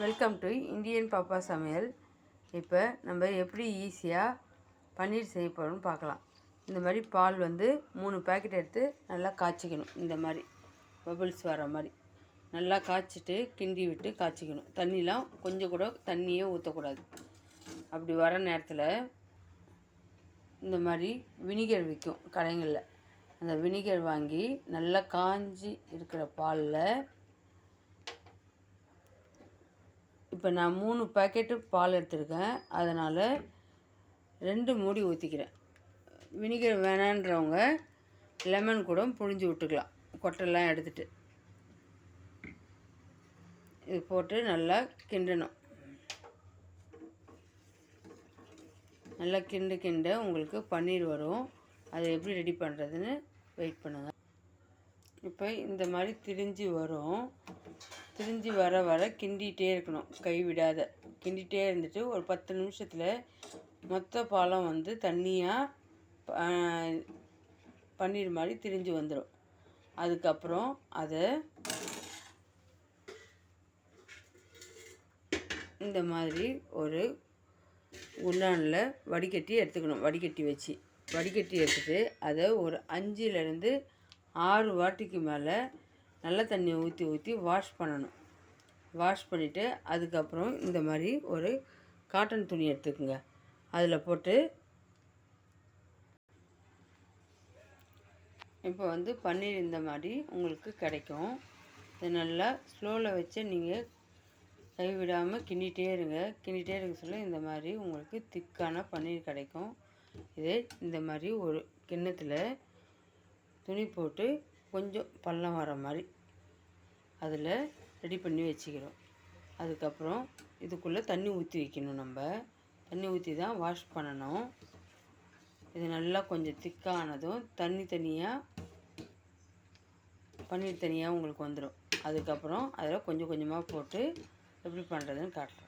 Welcome to Indian பாப்பா சமையல் இப்போ நம்ம எப்படி ஈஸியாக பன்னீர் செய்ய போகிறோம்னு பார்க்கலாம். இந்த மாதிரி பால் வந்து மூணு பேக்கெட் எடுத்து நல்லா காய்ச்சிக்கணும். இந்த மாதிரி பபிள்ஸ் வர மாதிரி. நல்லா காய்ச்சிட்டு கிண்டி விட்டு காய்ச்சிக்கணும். தண்ணிலாம் கொஞ்சம் கூட தண்ணியே ஊற்றக்கூடாது அப்படி வர நேரத்தில் இந்த மாதிரி வினிகர் விற்கும் கடைங்களில். அந்த வினிகர் வாங்கி நல்லா காஞ்சி இருக்கிற பாலில் இப்போ நான் மூணு பாக்கெட்டு பால் எடுத்திருக்கேன். அதனால் ரெண்டு மூடி ஊற்றிக்கிறேன் வினிகர் வேணான்றவங்க லெமன் கூட புழிஞ்சு விட்டுக்கலாம். கொட்டெல்லாம் எடுத்துகிட்டு இது போட்டு நல்லா கிண்டணும். நல்லா கிண்டு கிண்ட உங்களுக்கு பன்னீர் வரும். அதை எப்படி ரெடி பண்ணுறதுன்னு வெயிட் பண்ணுங்கள் இப்போ இந்த மாதிரி திரிஞ்சு வரும். திரிஞ்சு வர வர கிண்டிகிட்டே இருக்கணும். கை விடாத கிண்டிகிட்டே இருந்துட்டு ஒரு பத்து நிமிஷத்தில் மொத்த பாலம் வந்து தண்ணியாக பன்னீர் மாதிரி திரிஞ்சு வந்துடும் அதுக்கப்புறம் அதை இந்த மாதிரி ஒரு குண்டானில் வடிகட்டி எடுத்துக்கணும். வடிகட்டி வச்சு. வடிகட்டி எடுத்துகிட்டு அதை ஒரு அஞ்சுலேருந்து ஆறு வாட்டிக்கு மேலே நல்ல தண்ணியை ஊற்றி ஊற்றி வாஷ் பண்ணணும். வாஷ் பண்ணிவிட்டு அதுக்கப்புறம் இந்த மாதிரி ஒரு காட்டன் துணி எடுத்துக்கோங்க. அதில் போட்டு இப்போ வந்து பன்னீர் இந்த மாதிரி உங்களுக்கு கிடைக்கும். இதை நல்லா ஸ்லோவில் வச்சு நீங்கள் கைவிடாமல் கிண்டிகிட்டே இருங்க. கிண்டிகிட்டே இருக்க சொல்ல இந்த மாதிரி உங்களுக்கு திக்கான பன்னீர் கிடைக்கும். இதே இந்த மாதிரி ஒரு கிண்ணத்தில் துணி போட்டு கொஞ்சம் பள்ளம் வர மாதிரி அதில் ரெடி பண்ணி வச்சுக்கிறோம். அதுக்கப்புறம் இதுக்குள்ளே தண்ணி ஊற்றி வைக்கணும் நம்ம. தண்ணி ஊற்றி தான் வாஷ் பண்ணணும். இது நல்லா கொஞ்சம் திக்கானதும் தண்ணி தனியாக பன்னீர் தனியாக உங்களுக்கு வந்துடும். அதுக்கப்புறம் அதில் கொஞ்சம் கொஞ்சமாக போட்டு எப்படி பண்ணுறதுன்னு காட்டுறேன்